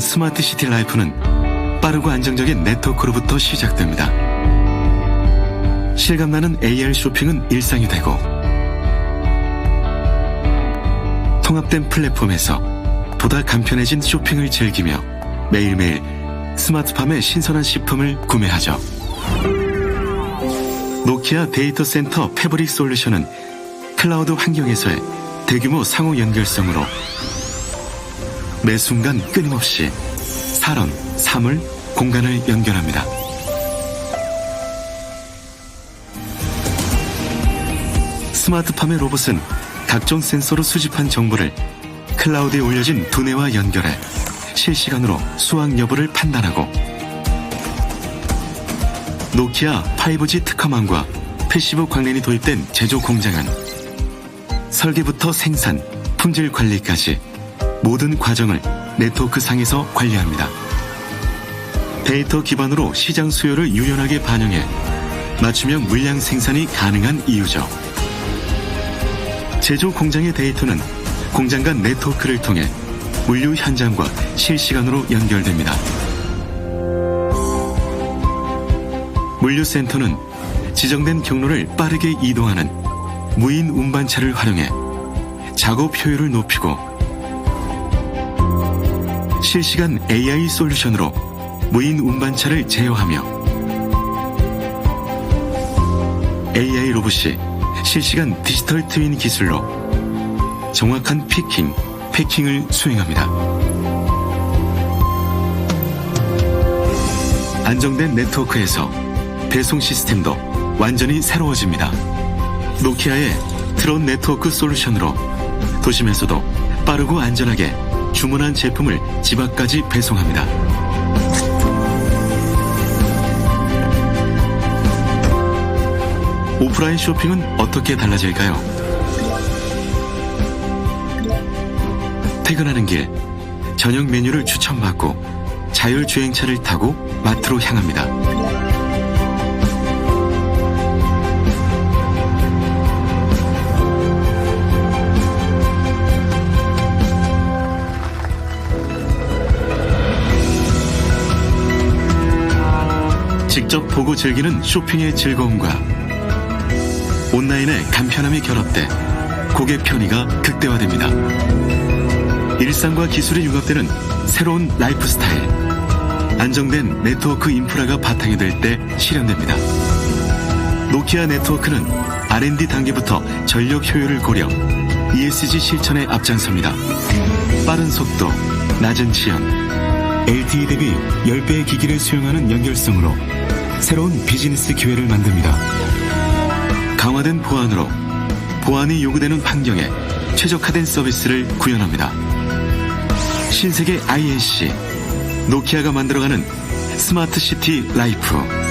스마트 시티 라이프는 빠르고 안정적인 네트워크로부터 시작됩니다. 실감나는 AR 쇼핑은 일상이 되고 통합된 플랫폼에서 보다 간편해진 쇼핑을 즐기며 매일매일 스마트팜의 신선한 식품을 구매하죠. 노키아 데이터 센터 패브릭 솔루션은 클라우드 환경에서의 대규모 상호 연결성으로 매 순간 끊임없이 사람, 사물, 공간을 연결합니다. 스마트팜의 로봇은 각종 센서로 수집한 정보를 클라우드에 올려진 두뇌와 연결해 실시간으로 수확 여부를 판단하고 노키아 5G 특화망과 패시브 광랜이 도입된 제조 공장은 설계부터 생산, 품질 관리까지 모든 과정을 네트워크 상에서 관리합니다. 데이터 기반으로 시장 수요를 유연하게 반영해 맞춤형 물량 생산이 가능한 이유죠. 제조 공장의 데이터는 공장 간 네트워크를 통해 물류 현장과 실시간으로 연결됩니다. 물류센터는 지정된 경로를 빠르게 이동하는 무인 운반차를 활용해 작업 효율을 높이고 실시간 AI 솔루션으로 무인 운반차를 제어하며 AI 로봇이 실시간 디지털 트윈 기술로 정확한 피킹, 패킹을 수행합니다. 안정된 네트워크에서 배송 시스템도 완전히 새로워집니다. 노키아의 트론 네트워크 솔루션으로 도심에서도 빠르고 안전하게 주문한 제품을 집 앞까지 배송합니다. 오프라인 쇼핑은 어떻게 달라질까요? 퇴근하는 길 저녁 메뉴를 추천받고 자율주행차를 타고 마트로 향합니다. 직접 보고 즐기는 쇼핑의 즐거움과 온라인의 간편함이 결합돼 고객 편의가 극대화됩니다. 일상과 기술이 융합되는 새로운 라이프 스타일. 안정된 네트워크 인프라가 바탕이 될 때 실현됩니다. 노키아 네트워크는 R&D 단계부터 전력 효율을 고려 ESG 실천에 앞장섭니다. 빠른 속도, 낮은 지연, LTE 대비 10배의 기기를 수용하는 연결성으로 새로운 비즈니스 기회를 만듭니다. 강화된 보안으로 보안이 요구되는 환경에 최적화된 서비스를 구현합니다. 신세계 INC 노키아가 만들어가는 스마트 시티 라이프